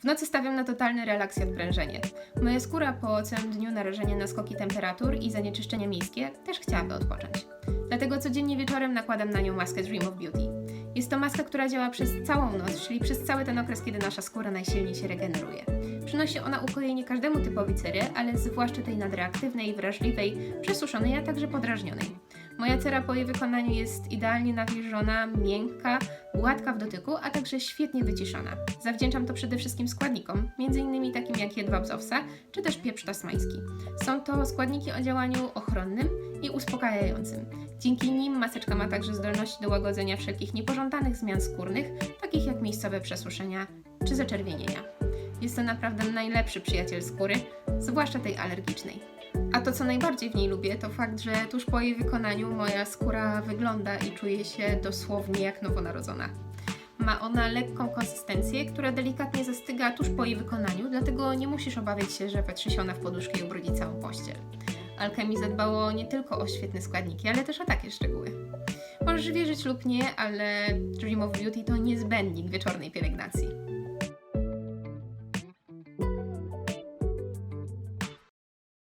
W nocy stawiam na totalny relaks i odprężenie. Moja skóra po całym dniu narażenia na skoki temperatur i zanieczyszczenia miejskie też chciałaby odpocząć. Dlatego codziennie wieczorem nakładam na nią maskę Dream of Beauty. Jest to maska, która działa przez całą noc, czyli przez cały ten okres, kiedy nasza skóra najsilniej się regeneruje. Przynosi ona ukojenie każdemu typowi cery, ale zwłaszcza tej nadreaktywnej, wrażliwej, przesuszonej, a także podrażnionej. Moja cera po jej wykonaniu jest idealnie nawilżona, miękka, gładka w dotyku, a także świetnie wyciszona. Zawdzięczam to przede wszystkim składnikom, m.in. takim jak jedwab z owsa, czy też pieprz tasmański. Są to składniki o działaniu ochronnym i uspokajającym. Dzięki nim maseczka ma także zdolność do łagodzenia wszelkich niepożądanych zmian skórnych, takich jak miejscowe przesuszenia czy zaczerwienienia. Jest to naprawdę najlepszy przyjaciel skóry, zwłaszcza tej alergicznej. A to, co najbardziej w niej lubię, to fakt, że tuż po jej wykonaniu moja skóra wygląda i czuje się dosłownie jak nowonarodzona. Ma ona lekką konsystencję, która delikatnie zastyga tuż po jej wykonaniu, dlatego nie musisz obawiać się, że wetrze się ona w poduszkę i ubrudzi całą pościel. Alchemy zadbało nie tylko o świetne składniki, ale też o takie szczegóły. Możesz wierzyć lub nie, ale Dream of Beauty to niezbędnik wieczornej pielęgnacji.